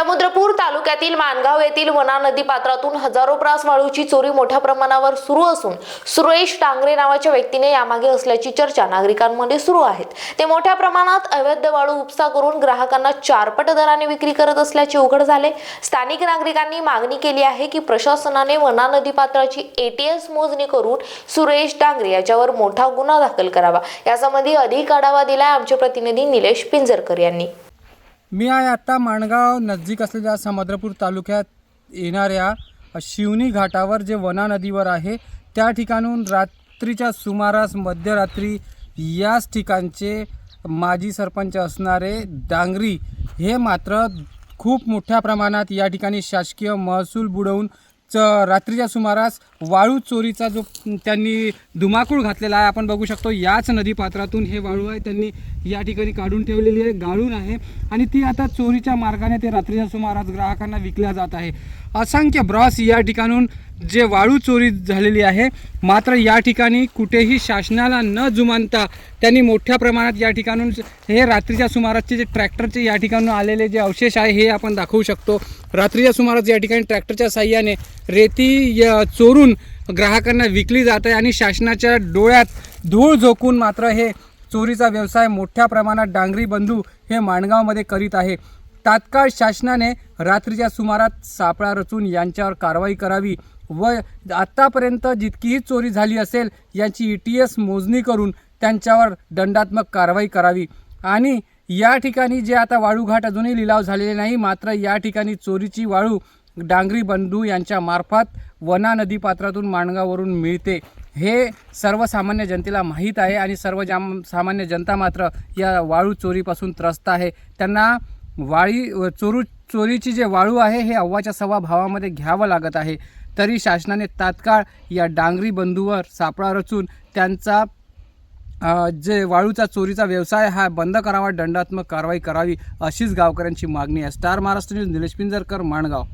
समुद्रपूर तालुक्यातील माणगाव येथील वना नदी पात्रातून हजारो ब्रास वाळूची चोरी मोठ्या प्रमाणावर सुरू असून सुरेश डांगरे नावाच्या व्यक्तीने यामागे असल्याची चर्चा नागरिकांमध्ये सुरू आहेत. ते मोठ्या प्रमाणात अवैध वाळू उपसा करून ग्राहकांना चारपट दराने विक्री करत असल्याचे उघड झाले. स्थानिक नागरिकांनी मागणी केली आहे की प्रशासनाने वना नदी पात्राची एटीएस मोजणी करून सुरेश डांगरे याच्यावर मोठा गुन्हा दाखल करावा. यासंबंधी अधिक आढावा दिलाय आमचे प्रतिनिधी निलेश पिंजरकर यांनी. मी आहे आत्ता माणगाव नजीक असलेल्या समुद्रपूर तालुक्यात येणाऱ्या शिवनी घाटावर जे वना नदीवर आहे त्या ठिकाणून रात्रीच्या सुमारास मध्यरात्री याच ठिकाणचे माजी सरपंच असणारे डांगरी हे मात्र खूप मोठ्या प्रमाणात या ठिकाणी शासकीय महसूल बुडवून च रात्रीच्या सुमारास वाळू चोरीचा जो त्यांनी धुमाकूळ घातलेला आहे आपण बघू शकतो याच नदीपात्रातून हे वाळू आहे त्यांनी या ठिकाणी काढून ठेवलेली आहे गाळून आहे. आणि ती आता चोरीच्या मार्गाने ते रात्रीच्या सुमारास ग्राहकांना विकल्या जात आहे. असंख्य ब्रॉस या ठिकाणून जे वाळू चोरी झालेली आहे मात्र या ठिकाणी कुठेही शासनाला न जुमानता त्यांनी मोठ्या प्रमाणात या ठिकाणून हे रात्रीच्या सुमारासचे जे ट्रॅक्टरचे या ठिकाणून आलेले जे अवशेष आहे हे आपण दाखवू शकतो. रात्रीच्या सुमारास या ठिकाणी ट्रॅक्टरच्या साह्याने रेती य- चोरून ग्राहकांना विकली जात आहे आणि शासनाच्या डोळ्यात धूळ झोकून मात्र हे चोरीचा व्यवसाय मोठ्या प्रमाणात डांगरी बंधू हे माणगावमध्ये करीत आहे. तात्काळ शासनाने रात्रीच्या सुमारात सापळा रचून यांच्यावर कारवाई करावी व आत्तापर्यंत जितकीही चोरी झाली असेल याची ई टी एस मोजणी करून त्यांच्यावर दंडात्मक कारवाई करावी. आणि या ठिकाणी जे आता वाळूघाट अजूनही लिलाव झालेले नाही मात्र या ठिकाणी चोरीची वाळू डांगरी बंधू यांच्या मार्फत वना नदीपात्रातून माणगावरून मिळते. हे सर्वसामान्य जनतेला माहीत आहे आणि सर्व जाम सामान्य जनता मात्र या वाळू चोरीपासून त्रस्त आहे. त्यांना वाळी चोरू चोरीची जे वाळू आहे हे अव्वाच्या सव्वा भावामध्ये घ्यावं लागत आहे. तरी शासनाने तात्काळ या डांगरी बंधूवर सापळा रचून त्यांचा जे वाळूचा चोरीचा व्यवसाय हा बंद करावा दंडात्मक कारवाई करावी अशीच गावकऱ्यांची मागणी आहे. Star Maharashtra news Nilesh Pinjarkar Mangaon.